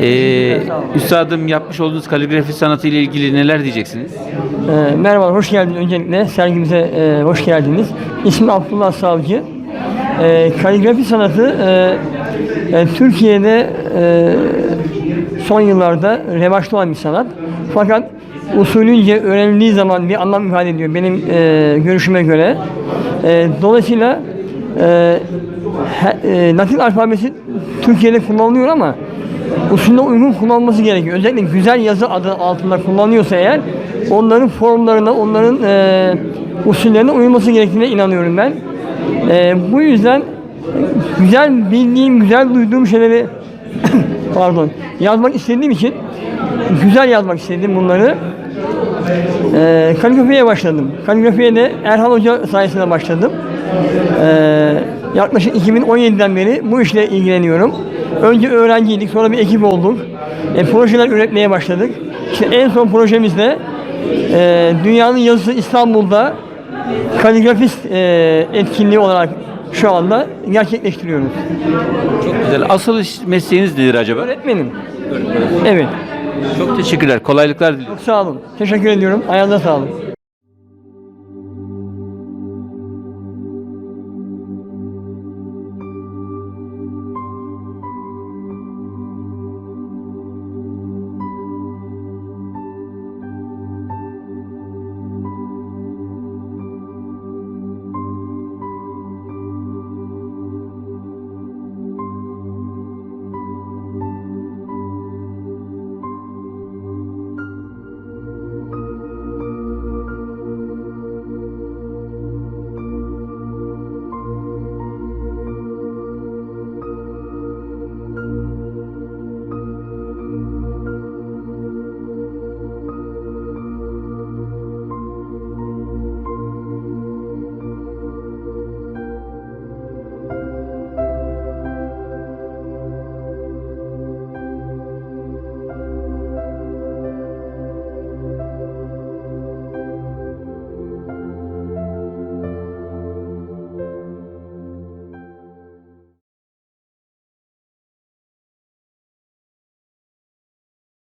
Ee, üstadım yapmış olduğunuz kaligrafi sanatı ile ilgili neler diyeceksiniz? Ee, merhaba, hoş geldiniz öncelikle. Sergimize e, hoş geldiniz. İsmim Abdullah Savcı. E, kaligrafi sanatı e, e, Türkiye'de e, son yıllarda revaçta olan bir sanat. Fakat usulünce öğrenildiği zaman bir anlam ifade ediyor benim e, görüşüme göre. E, dolayısıyla e, e, Latin alfabesi Türkiye'de kullanılıyor ama usulüne uygun kullanılması gerekiyor. Özellikle güzel yazı adı altında kullanıyorsa eğer onların formlarına, onların e, usullerine uyulması gerektiğine inanıyorum ben. E, bu yüzden güzel bildiğim, güzel duyduğum şeyleri pardon yazmak istediğim için güzel yazmak istedim bunları. E, kaligrafiye başladım. Kaligrafiye de Erhan Hoca sayesinde başladım. E, yaklaşık 2017'den beri bu işle ilgileniyorum. Önce öğrenciydik, sonra bir ekip olduk. E, projeler üretmeye başladık. İşte en son projemizde e, Dünyanın Yazısı İstanbul'da kaligrafist e, etkinliği olarak şu anda gerçekleştiriyoruz. Çok güzel. Asıl iş- mesleğiniz nedir acaba? Öğretmenim. Evet. Çok teşekkürler. Kolaylıklar diliyorum. Çok sağ olun. Teşekkür ediyorum. Ayağınıza sağlık.